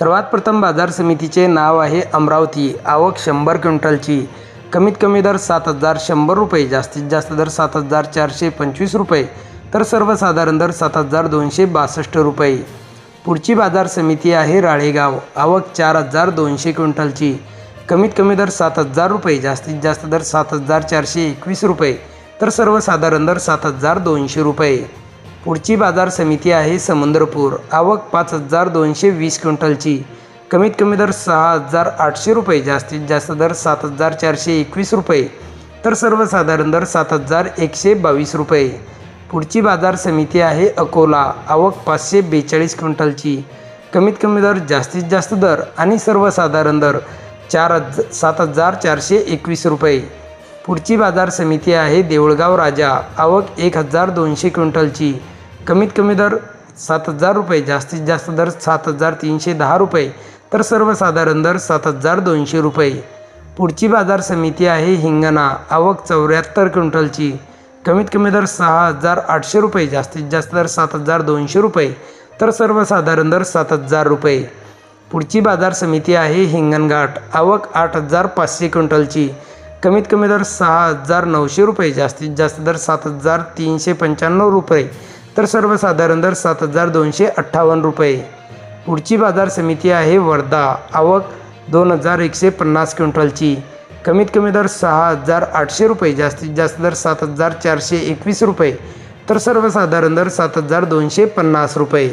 सर्वात प्रथम बाजार समितीचे नाव आहे अमरावती. आवक शंभर क्विंटलची. कमीत कमी दर सात हजार शंभर रुपये जास्तीत जास्त दर सात हजार चारशे पंचवीस रुपये तर सर्वसाधारण दर सात हजार दोनशे बासष्ट रुपये. पुढची बाजार समिती आहे राळेगाव. आवक चार हजार दोनशे क्विंटलची. कमीत कमी दर सात हजार रुपये जास्तीत जास्त दर सात हजार चारशे एकवीस रुपये तर सर्वसाधारण दर सात हजार दोनशे रुपये. पुढची बाजार समिती आहे समुद्रपूर. आवक पाच हजार दोनशे वीस क्विंटलची. कमीत कमी दर सहा हजार आठशे रुपये जास्तीत जास्त दर सात हजार चारशे एकवीस रुपये तर सर्वसाधारण दर सात हजार एकशे बावीस रुपये. पुढची बाजार समिती आहे अकोला. आवक पाचशे बेचाळीस क्विंटलची. कमीत कमी दर जास्तीत जास्त दर आणि सर्वसाधारण दर चार हज सात हजार चारशे एकवीस रुपये. पुढची बाजार समिती आहे देऊळगाव राजा. आवक एक हजार दोनशे क्विंटलची. कमीत कमी दर सात हजार रुपये जास्तीत जास्त दर सात हजार तीनशे दहा रुपये तर सर्वसाधारण दर सात हजार दोनशे रुपये. पुढची बाजार समिती आहे हिंगणा. आवक चौऱ्याहत्तर क्विंटलची. कमीत कमी दर सहा हजार आठशे रुपये जास्तीत जास्त दर सात हजार दोनशे रुपये तर सर्वसाधारण दर सात हजार रुपये. पुढची बाजार समिती आहे हिंगणघाट. आवक आठ हजार पाचशे क्विंटलची. कमीत कमी दर सहा हजार नऊशे रुपये जास्तीत जास्त दर सात हजार तीनशे पंच्याण्णव रुपये तर सर्वसाधारण दर सात हजार दोनशे अठ्ठावन्न रुपये. पुढची बाजार समिती आहे वर्धा आवक दोन हजार एकशे पन्नास क्विंटलची. कमीत कमी दर सहा हजार आठशे रुपये जास्तीत जास्त दर सात हजार चारशे एकवीस रुपये तर सर्वसाधारण दर सात हजार दोनशे पन्नास रुपये.